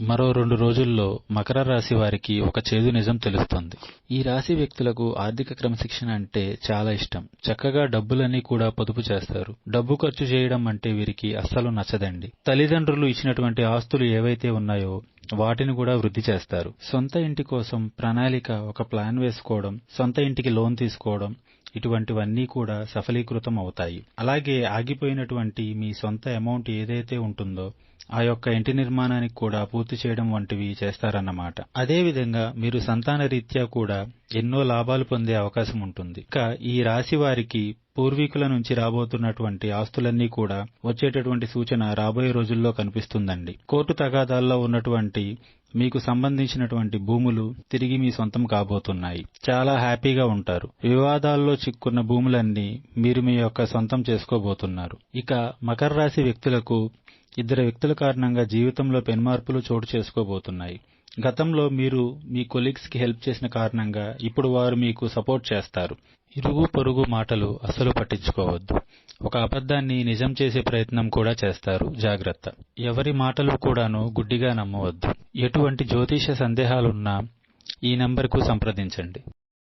మరో రెండు రోజుల్లో మకర రాశి వారికి ఒక చేదు నిజం తెలుస్తుంది. ఈ రాశి వ్యక్తులకు ఆర్థిక క్రమశిక్షణ అంటే చాలా ఇష్టం. చక్కగా డబ్బులన్నీ కూడా పొదుపు చేస్తారు. డబ్బు ఖర్చు చేయడం అంటే వీరికి అస్సలు నచ్చదండి. తల్లిదండ్రులు ఇచ్చినటువంటి ఆస్తులు ఏవైతే ఉన్నాయో వాటిని కూడా వృద్ధి చేస్తారు. సొంత ఇంటి కోసం ప్రణాళిక ఒక ప్లాన్ వేసుకోవడం సొంత ఇంటికి లోన్ తీసుకోవడం ఇటువంటివన్నీ కూడా సఫలీకృతం అవుతాయి. అలాగే ఆగిపోయినటువంటి మీ సొంత అమౌంట్ ఏదైతే ఉంటుందో ఆ యొక్క ఇంటి నిర్మాణానికి కూడా పూర్తి చేయడం వంటివి చేస్తారన్నమాట. అదేవిధంగా మీరు సంతాన రీత్యా కూడా ఎన్నో లాభాలు పొందే అవకాశం ఉంటుంది. ఇక ఈ రాశి వారికి పూర్వీకుల నుంచి రాబోతున్నటువంటి ఆస్తులన్నీ కూడా వచ్చేటటువంటి సూచన రాబోయే రోజుల్లో కనిపిస్తుందండి. కోర్టు తగాదాల్లో ఉన్నటువంటి మీకు సంబంధించినటువంటి భూములు తిరిగి మీ సొంతం కాబోతున్నాయి. చాలా హ్యాపీగా ఉంటారు. వివాదాల్లో చిక్కున్న భూములన్నీ మీరు మీ యొక్క సొంతం చేసుకోబోతున్నారు. ఇక మకర రాశి వ్యక్తులకు ఇద్దరు వ్యక్తుల కారణంగా జీవితంలో పెనుమార్పులు చోటు చేసుకోబోతున్నాయి. గతంలో మీరు మీ కొలీగ్స్కి హెల్ప్ చేసిన కారణంగా ఇప్పుడు వారు మీకు సపోర్ట్ చేస్తారు. ఇరుగు పొరుగు మాటలు అస్సలు పట్టించుకోవద్దు. ఒక అబద్ధాన్ని నిజం చేసే ప్రయత్నం కూడా చేస్తారు. జాగ్రత్త. ఎవరి మాటలు కూడాను గుడ్డిగా నమ్మవద్దు. ఎటువంటి జ్యోతిష సందేహాలున్నా ఈ నంబర్కు సంప్రదించండి.